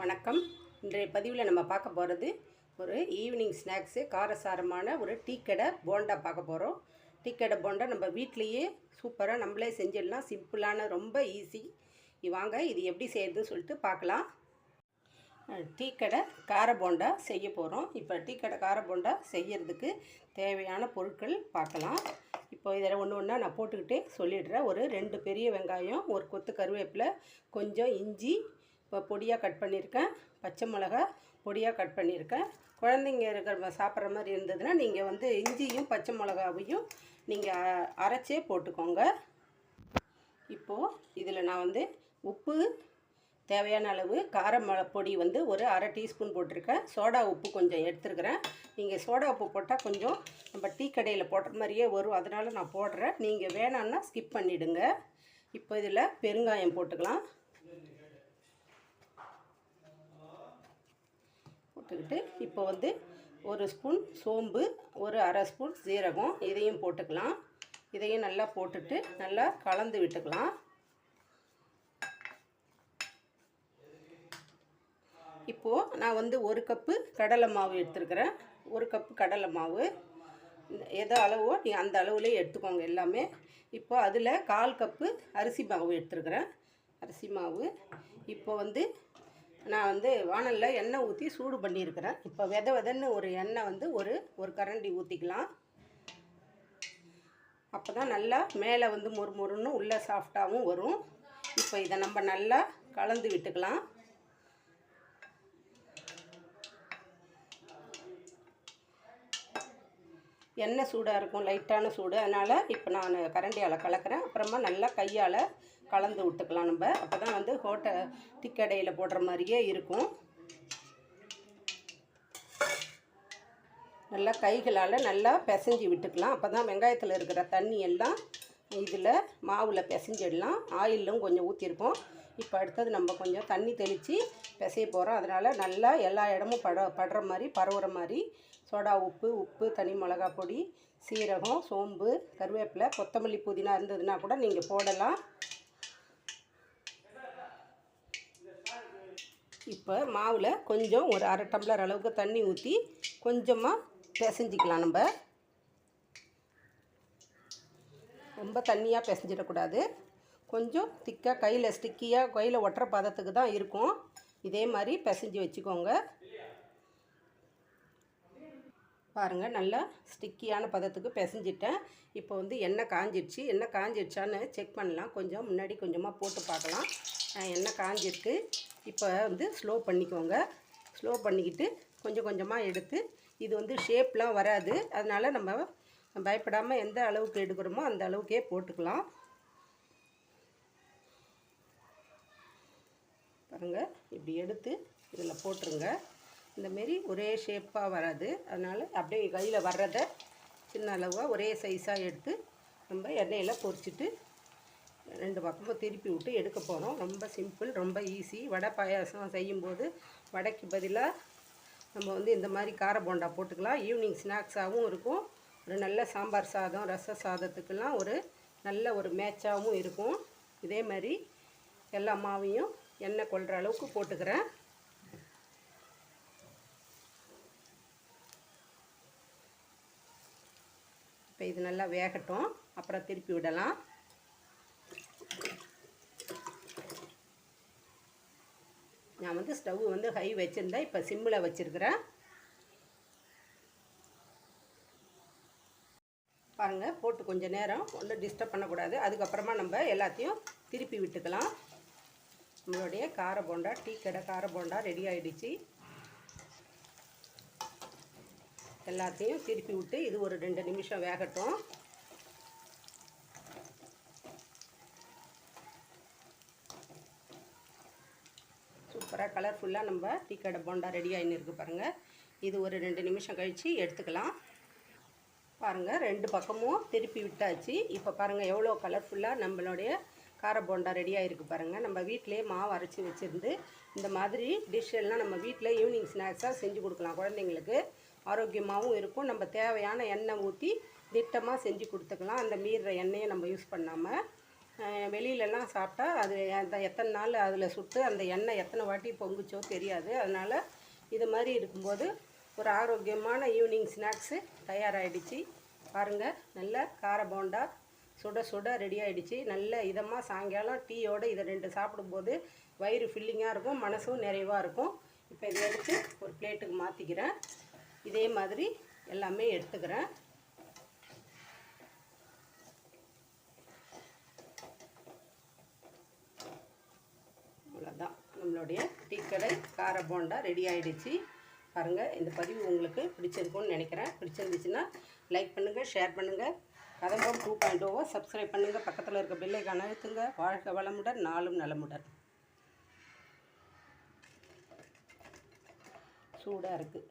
வணக்கம். இன்றைய பதிவில் நம்ம பார்க்க போகிறது ஒரு ஈவினிங் ஸ்நாக்ஸு காரசாரமான ஒரு டீ கடை போண்டா பார்க்க போகிறோம் டீ கடை போண்டா நம்ம வீட்லேயே சூப்பராக நம்மளே செஞ்சிடலாம். சிம்பிளான ரொம்ப ஈஸி வாங்க இது எப்படி செய்யுதுன்னு சொல்லிட்டு பார்க்கலாம். டீக்கடை டீ கடை கார போண்டா செய்ய போகிறோம் இப்போ டீ கடை கார போண்டா செய்யறதுக்கு தேவையான பொருட்கள் பார்க்கலாம். இப்போ இதில் ஒன்று ஒன்றா நான் போட்டுக்கிட்டே சொல்லிடுறேன். ஒரு ரெண்டு பெரிய வெங்காயம் ஒரு கொத்து கருவேப்பிலை கொஞ்சம் இஞ்சி இப்போ பொடியாக கட் பண்ணியிருக்கேன். பச்சை மிளகா பொடியாக கட் பண்ணியிருக்கேன். குழந்தைங்க இருக்கிற சாப்பிட்ற மாதிரி இருந்ததுன்னா நீங்கள் வந்து இஞ்சியும் பச்சை மிளகாவையும் நீங்கள் அரைச்சே போட்டுக்கோங்க. இப்போது இதில் நான் வந்து உப்பு தேவையான அளவு கார பொடி வந்து ஒரு அரை டீஸ்பூன் போட்டிருக்கேன். சோடா உப்பு கொஞ்சம் எடுத்துருக்கிறேன். நீங்கள் சோடா உப்பு போட்டால் கொஞ்சம் நம்ம டீ கடையில் போடுற மாதிரியே வரும். அதனால் நான் போடுறேன். நீங்கள் வேணான்னா ஸ்கிப் பண்ணிவிடுங்க இப்போ இதில் பெருங்காயம் போட்டுக்கலாம். போட்டுக்கிட்டு இப்போ வந்து ஒரு ஸ்பூன் சோம்பு ஒரு அரை ஸ்பூன் சீரகம் இதையும் போட்டுக்கலாம். இதையும் நல்லா போட்டுட்டு நல்லா கலந்து விட்டுக்கலாம். இப்போது நான் வந்து ஒரு கப்பு கடலை மாவு எடுத்துருக்கிறேன். ஒரு கப்பு கடலை மாவு. எதோ அளவோ நீ அந்த அளவுலேயே எடுத்துக்கோங்க எல்லாமே. இப்போ அதில் கால் கப்பு அரிசி மாவு எடுத்துருக்கிறேன். அரிசி மாவு. இப்போ வந்து நான் வந்து வானலில் எண்ணெய் ஊற்றி சூடு பண்ணியிருக்கிறேன். இப்போ வித விதன்னு ஒரு எண்ணெய் வந்து ஒரு ஒரு கரண்டி ஊற்றிக்கலாம் அப்போ தான் நல்லா மேலே வந்து மொறு மொறுன்னு உள்ளே சாஃப்டாகவும் வரும். இப்போ இதை நம்ம நல்லா கலந்து விட்டுக்கலாம். எண்ணெய் சூடாக இருக்கும் லைட்டான சூடு. அதனால் இப்போ நான் கரண்டியால் கலக்கிறேன். அப்புறமா நல்லா கையால் கலந்து விட்டுக்கலாம் நம்ம. அப்போ தான் வந்து ஹோட்டல் டிக்கடையில் போடுற மாதிரியே இருக்கும். நல்லா கைகளால் நல்லா பிசைஞ்சு விட்டுக்கலாம். அப்போ தான் வெங்காயத்தில் இருக்கிற தண்ணி எல்லாம் இதில் மாவில் பிசைஞ்சிடலாம். ஆயிலும் கொஞ்சம் ஊற்றிருக்கோம் இப்போ அடுத்தது நம்ம கொஞ்சம் தண்ணி தெளித்து பிசைய போகிறோம் அதனால் நல்லா எல்லா இடமும் பட படுற மாதிரி பரவுற மாதிரி சோடா உப்பு உப்பு தனி மிளகா பொடி சீரகம் சோம்பு கருவேப்பிலை கொத்தமல்லி புதினா இருந்ததுன்னா கூட நீங்கள் போடலாம். இப்போ மாவில் கொஞ்சம் ஒரு அரை டம்ளர் அளவுக்கு தண்ணி ஊற்றி கொஞ்சமாக பிசைஞ்சிக்கலாம் நம்ம. ரொம்ப தண்ணியாக பிசைஞ்சிடக்கூடாது. கொஞ்சம் திக்காக கையில் ஸ்டிக்கியாக கையில் ஒட்டுற பதத்துக்கு தான் இருக்கும். இதே மாதிரி பிசைஞ்சு வச்சுக்கோங்க. பாருங்கள் நல்லா ஸ்டிக்கியான பதத்துக்கு பிசைஞ்சிட்டேன். இப்போ வந்து எண்ணெய் காஞ்சிடுச்சு எண்ணெய் காஞ்சிடுச்சான்னு செக் பண்ணலாம். கொஞ்சம் முன்னாடி கொஞ்சமாக போட்டு பார்க்கலாம். எண்ணெய் காஞ்சிருக்கு. இப்போ வந்து ஸ்லோ பண்ணிக்கோங்க. ஸ்லோ பண்ணிக்கிட்டு கொஞ்சம் கொஞ்சமாக எடுத்து இது வந்து ஷேப்லாம் வராது. அதனால் நம்ம பயப்படாமல் எந்த அளவுக்கு எடுக்கிறோமோ அந்த அளவுக்கே போட்டுக்கலாம். பாருங்கள் இப்படி எடுத்து இதில் போட்டுருங்க. இந்தமாரி ஒரே ஷேப்பாக வராது. அதனால் அப்படியே கையில் வர்றதை சின்ன அளவாக ஒரே சைஸாக எடுத்து நம்ம எண்ணெயில் பொரிச்சிட்டு ரெண்டு பக்கமும் திருப்பி விட்டு எடுக்க போகிறோம் ரொம்ப சிம்பிள் ரொம்ப ஈஸி வடை பாயாசம் செய்யும்போது வடைக்கு பதிலாக நம்ம வந்து இந்த மாதிரி கார போண்டா போட்டுக்கலாம். ஈவினிங் ஸ்நாக்ஸாகவும் இருக்கும். ஒரு நல்ல சாம்பார் சாதம் ரச சாதத்துக்கெல்லாம் ஒரு நல்ல ஒரு மேட்சாகவும் இருக்கும். இதே மாதிரி எல்லா மாவையும் எண்ணெய் கொள்கிற அளவுக்கு போட்டுக்கிறேன். இப்போ இது நல்லா வேகட்டும். அப்புறம் திருப்பி விடலாம். நான் வந்து ஸ்டவ் வந்து ஹை வச்சுருந்தேன். இப்போ சிம்மில் வச்சுருக்கிறேன். பாருங்கள் போட்டு கொஞ்சம் நேரம் ஒன்றும் டிஸ்டர்ப் பண்ணக்கூடாது. அதுக்கப்புறமா நம்ம எல்லாத்தையும் திருப்பி விட்டுக்கலாம். நம்மளுடைய கார போண்டா டீ கடை கார போண்டா ரெடி ஆகிடுச்சு எல்லாத்தையும் திருப்பி விட்டு இது ஒரு ரெண்டு நிமிஷம் வேகட்டும். சூப்பராக கலர்ஃபுல்லாக நம்ம டீ கடை போண்டா ரெடி ஆகின்னு இருக்கு பாருங்கள் இது ஒரு ரெண்டு நிமிஷம் கழித்து எடுத்துக்கலாம். பாருங்கள் ரெண்டு பக்கமும் திருப்பி விட்டாச்சு. இப்போ பாருங்கள் எவ்வளோ கலர்ஃபுல்லாக நம்மளுடைய கார போண்டா ரெடி ஆகிருக்கு பாருங்கள் நம்ம வீட்டிலே மாவு அரைச்சி வச்சுருந்து இந்த மாதிரி டிஷ் எல்லாம் நம்ம வீட்டில் ஈவினிங் ஸ்நாக்ஸாக செஞ்சு கொடுக்கலாம் குழந்தைங்களுக்கு. ஆரோக்கியமாகவும் இருக்கும். நம்ம தேவையான எண்ணெய் ஊற்றி திட்டமாக செஞ்சு கொடுத்துக்கலாம். அந்த மீற எண்ணெயை நம்ம யூஸ் பண்ணாமல் வெளியிலலாம் சாப்பிட்டா அது அந்த எத்தனை நாள் அதில் சுட்டு அந்த எண்ணெய் எத்தனை வாட்டி பொங்குச்சோ தெரியாது. அதனால் இது மாதிரி இருக்கும்போது ஒரு ஆரோக்கியமான ஈவினிங் ஸ்நாக்ஸு தயாராகிடுச்சு பாருங்கள் நல்ல கார போண்டா சுட சுட ரெடி ஆகிடுச்சு நல்ல இதமாக சாயங்காலம் டீயோடு இதை ரெண்டு சாப்பிடும்போது வயிறு ஃபில்லிங்காக இருக்கும் மனசும் நிறைவாக இருக்கும். இப்போ இதை எடுத்து ஒரு பிளேட்டுக்கு மாற்றிக்கிறேன் இதே மாதிரி எல்லாமே எடுத்துக்கிறேன். நம்மளுடைய டீக்கடை கார போண்டா ரெடி ஆகிடுச்சு பாருங்கள் இந்த பதிவு உங்களுக்கு பிடிச்சிருக்கும்னு நினைக்கிறேன். பிடிச்சிருந்துச்சுன்னா லைக் பண்ணுங்கள் ஷேர் பண்ணுங்கள் கதம்போம் டூ பாயிண்ட் oh ஓவை சப்ஸ்கிரைப் பண்ணுங்கள் பக்கத்தில் இருக்க பில்லை கணத்துங்க வாழ்க வளமுடன் நாளும் நலமுடன். சூடாக இருக்குது